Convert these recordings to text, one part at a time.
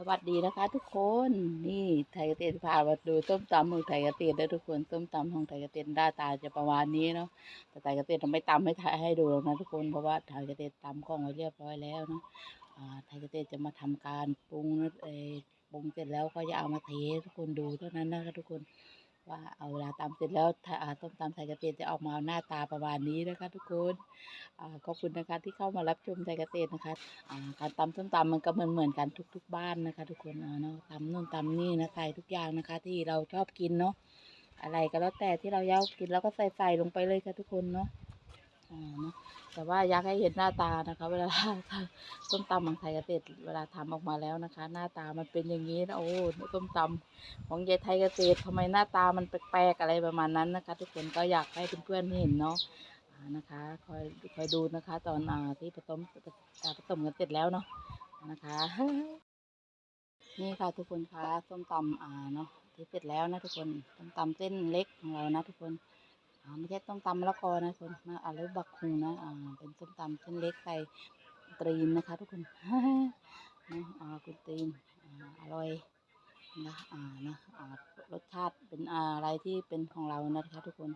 สวัสดีนะคะ ทุกคนนี่ไทยเตียนพามาดูส้มตำของไทยเกเตรนะทุกคนส้มตำของไทยเกษตรหน้าตาจะประมาณนี้เนาะแต่ไทยเกเตรเราไม่ตำให้ถ่ายให้ดูหรอกนะทุกคนเพราะว่าไทยเตียนตำของไว้เรียบร้อยแล้วเนาะอ่าไทยเตียนจะมาทำการปรุงนะเองปรุงเสร็จแล้วก็จะเอามาเททุกคนดูเท่านั้นนะคะทุกคน ว่าเอาเวลาตำเสร็จแล้วต้มตาส้มตำไทยเกษตรจะออกมาหน้าตาประมาณนี้นะคะ ทุกคนอขอบคุณนะคะที่เข้ามารับชมใจกระเกษตรนะคะการตำส้มตำมันก็เหมือนเหมือนกันทุก ๆ บ้านนะคะ ทุกคนเนาะตำนู่นตำนี่นะใส่ทุกอย่างนะคะ ที่เราชอบกินเนาะอะไรก็แล้วแต่ที่เราอยากินแล้วก็ใส่ใส่ลงไปเลยค่ะทุกคนเนาะ แต่ว่าอยากให้เห็นหน้าตานะคะ เวลาส้มตำของไทยเกษตรเวลาทำออกมาแล้วนะคะ หน้าตามันเป็นอย่างนี้นะโอ้ส้มตำของยายไทยเกษตรทำไมหน้าตามันแปลกๆอะไรประมาณนั้นนะคะ ทุกคนก็อยากให้เพื่อนๆเห็นเนาะนะคะคอยคอยดูนะคะ ตอนอ่าที่ผสมผสมกันเสร็จแล้วเนาะนะคะนี่ค่ะทุกคนคะส้มตำอ่าเนาะที่เสร็จแล้วนะทุกคนส้มตำเส้นเล็กของเรานะทุกคน ไม่ใช่ส้มตำมะละกอนะทุกคนนะอะไรบักคุงนะอ่าเป็นส้มตำเส้นเล็กใส่ตรีนนะคะ ทุกคนนะอ่าคุณตรีนอร่อยนะอ่านะอ่ารสชาติเป็นอ่าอะไรที่เป็นของเรานะคะ ทุกคน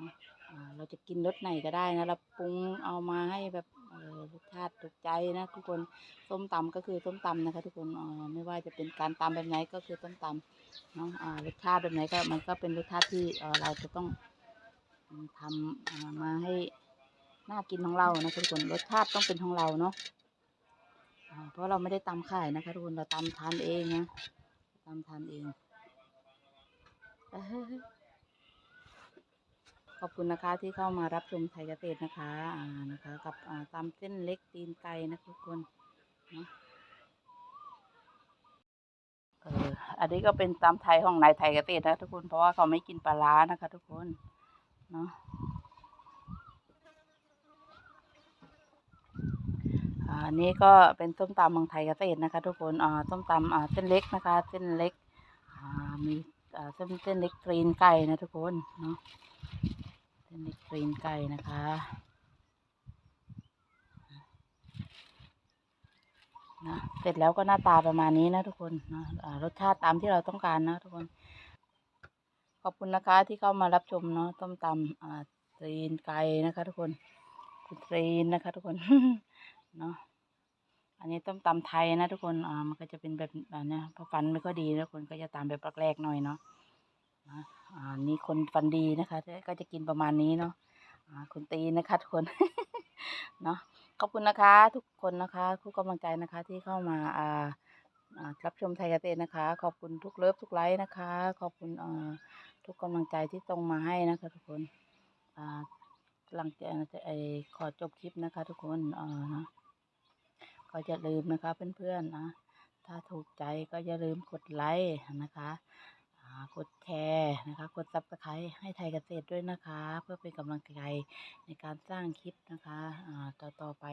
นะอ่าเราจะกินรสไหนก็ได้นะเราปรุงเอามาให้แบบเออรสชาติถูกใจนะทุกคนส้มตำก็คือส้มตำนะคะ ทุกคนอ่าไม่ว่าจะเป็นการตำแบบไหนก็คือส้มตำเนาะอ่ารสชาติแบบไหนก็มันก็เป็นรสชาติที่เออเราจะต้อง ทำอ่ามาให้น่ากินของเรานะทุกคนรสชาติต้องเป็นของเราเนาะเพราะเราไม่ได้ตำขายนะคะทุกคนเราตำทานเองนะตำทานเองขอบคุณนะคะที่เข้ามารับชมไทยเกษตรนะคะอ่านะคะ กับอ่าตำเส้นเล็กตีนไก่นะทุกคนเนาะเอออันนี้ก็เป็นตำไทยของนายไทยเกษตรนะทุกคนเพราะว่าเขาไม่กินปลาร้านะคะ ทุกคน เนาะอันนี้ก็เป็นส้มตำของไทยเกษตรนะคะ ทุกคนอ่าส้มตำอ่าเส้นเล็กนะคะ เส้นเล็กอ่ามีอ่าเส้นเส้นเล็กตีนไก่นะทุกคนเนาะเส้นเล็กกรีนไก่นะคะนะเสร็จแล้วก็หน้าตาประมาณนี้นะทุกคนนะอ่ารสชาติตามที่เราต้องการนะทุกคน อบคุณนะคะที่เข้ามารับชมเนาะต้มตำอ่ากรีนไก่นะคะ ทุกคนคุณกรีนนะคะ ทุกคนเนาะอันนี้ต้มตำไทยนะทุกคนอ่ามันก็จะเป็นแบบอ่าเนี่ยพอฟันไม่ก็ดีนะทุกคนก็จะตามแบบแรกๆหน่อยเนาะอ่านี่คนฟันดีนะคะ ก็จะกินประมาณนี้เนาะอ่าคุณตีนนะคะทุกคนเนาะขอบคุณนะคะ ทุกคนนะคะทุกกำลังใจนะคะ ที่เข้ามาอ่าอ่ารับชมไทยเกษตรนะคะ ขอบคุณทุกเลิฟทุกไลค์นะคะ ขอบคุณอ่า ทุกกำลังใจที่ส่งมาให้นะคะทุกคนอ่าหลังจากจะไอขอจบคลิปนะคะ ทุกคนอ่านะก็อย่าลืมนะคะเพื่อนๆนะถ้าถูกใจก็อย่าลืมกดไลค์นะคะกดแชร์นะคะ กดซับสไครต์ให้ไทยเกษตรด้วยนะคะ เพื่อเป็นกำลังใจในการสร้างคลิปนะคะต่อต่อไป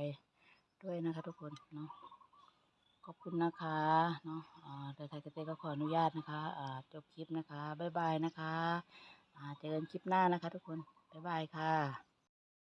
ด้วยนะคะทุกคนเนาะ ขอบคุณนะคะเนาะเดลไทยเกษตรก็ขออนุญาตนะคะจบคลิปนะคะ บ๊ายบายนะคะเจอกันคลิปหน้านะคะทุกคน บ๊ายบายค่ะ